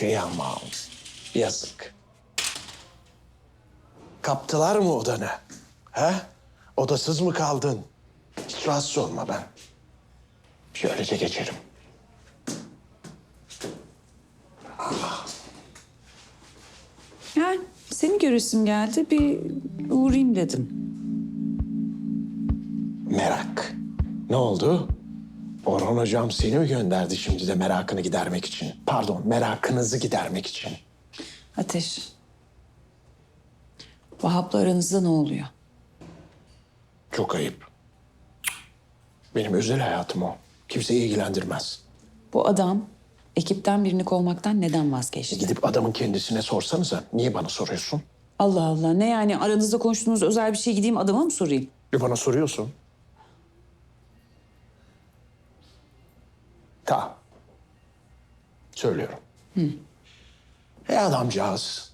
Kıyamam. Yazık. Kaptılar mı odanı? He? Odasız mı kaldın? Hiç rahatsız olma ben. Şöylece geçerim. Yani seni göresim geldi bir uğrayayım dedim. Merak. Ne oldu? Orhan hocam seni mi gönderdi şimdi de merakını gidermek için? Pardon, merakınızı gidermek için. Ateş. Vahap'la aranızda ne oluyor? Çok ayıp. Benim özel hayatım o. Kimseyi ilgilendirmez. Bu adam ekipten birini kovmaktan neden vazgeçti? Gidip adamın kendisine sorsanıza. Niye bana soruyorsun? Allah Allah ne yani aranızda konuştuğunuz özel bir şey gideyim adama mı sorayım? Bir bana soruyorsun. Ta. Söylüyorum. E adamcağız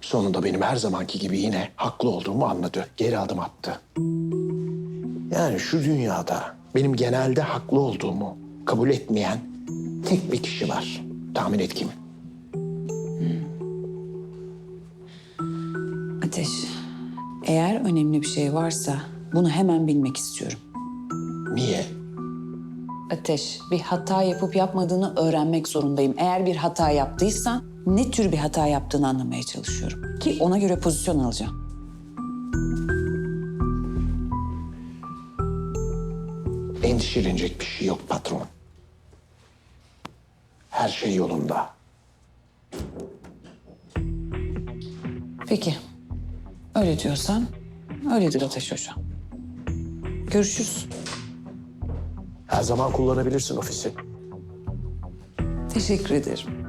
sonunda benim her zamanki gibi yine haklı olduğumu anladı. Geri adım attı. Yani şu dünyada benim genelde haklı olduğumu kabul etmeyen tek bir kişi var. Tahmin et kim? Ateş, eğer önemli bir şey varsa bunu hemen bilmek istiyorum. Niye? Ateş, bir hata yapıp yapmadığını öğrenmek zorundayım. Eğer bir hata yaptıysan ne tür bir hata yaptığını anlamaya çalışıyorum. Ki ona göre pozisyon alacağım. Endişelenecek bir şey yok patron. Her şey yolunda. Peki, öyle diyorsan öyledir Ateş Hocam. Görüşürüz. Her zaman kullanabilirsin ofisi. Teşekkür ederim.